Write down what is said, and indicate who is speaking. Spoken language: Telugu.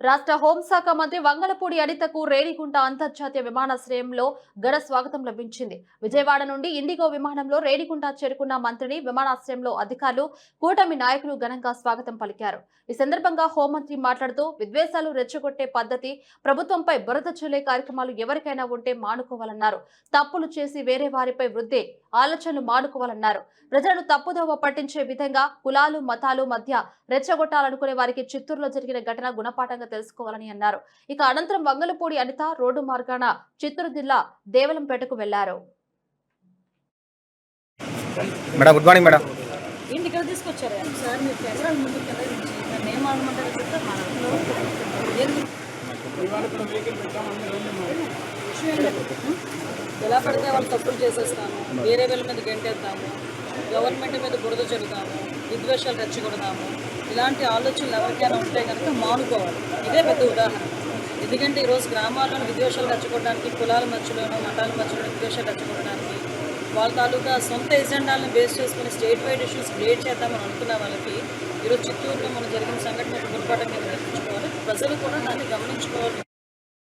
Speaker 1: రాష్ట్ర హోంశాఖ మంత్రి వంగలపూడి అనితకు రేణిగుంట అంతర్జాతీయ విమానాశ్రయంలో ఘన స్వాగతం లభించింది. విజయవాడ నుండి ఇండిగో విమానంలో రేణిగుంట చేరుకున్న మంత్రిని విమానాశ్రయంలో అధికారులు కూటమి నాయకులు ఘనంగా స్వాగతం పలికారు. ఈ సందర్భంగా హోంమంత్రి మాట్లాడుతూ విద్వేషాలు రెచ్చగొట్టే పద్ధతి ప్రభుత్వంపై బురద చల్లే కార్యక్రమాలు ఎవరికైనా ఉంటే మానుకోవాలన్నారు. తప్పులు చేసి వేరే వారిపై వృద్ధే ఆలోచనలు మానుకోవాలన్నారు. ప్రజలను తప్పుదోవ పట్టించే విధంగా కులాలు మతాలు మధ్య రెచ్చగొట్టాలనుకునే వారికి చిత్తూరులో జరిగిన ఘటన గుణపాఠంగా తెలుసుకోవాలని అన్నారు. ఇక అనంతరం వంగలపూడి అనిత రోడ్డు మార్గాన చిత్తూరు జిల్లా దేవలంపేటకు వెళ్ళారు.
Speaker 2: Madam good morning madam.
Speaker 3: ఏంటి ఇక్కడ తీసుకొచ్చారు? సార్ మీరు ముందు కింద చెప్తే మాట్లాడతాను విషయం? ఎలా పడితే వాళ్ళు తప్పులు చేసేస్తాము. వేరే వాళ్ళ మీద గెంటేస్తాము గవర్నమెంట్ మీద బురద చెల్లుతాము విద్వేషాలు రెచ్చగొడతాము. ఇలాంటి ఆలోచనలు ఎవరికైనా ఉంటే కనుక మానుకోవాలి. ఇదే పెద్ద ఉదాహరణ. ఎందుకంటే ఈరోజు గ్రామాల్లో విద్వేషాలు రెచ్చగొట్టడానికి కులాల మధ్యలోనూ మతాల మధ్యలో విద్వేషాలు రెచ్చగొట్టడానికి వాళ్ళ తాలూకా సొంత ఎజెండాలను బేస్ చేసుకుని స్టేట్ వైడ్ ఇష్యూస్ క్రియేట్ చేద్దామని అనుకున్న వాళ్ళకి ఈరోజు చిత్తూరులో మనం జరిగిన సంఘటన గుర్పాఠం నేర్పించుకోవాలి ప్రజలు కూడా దాన్ని గమనించుకోవాలి.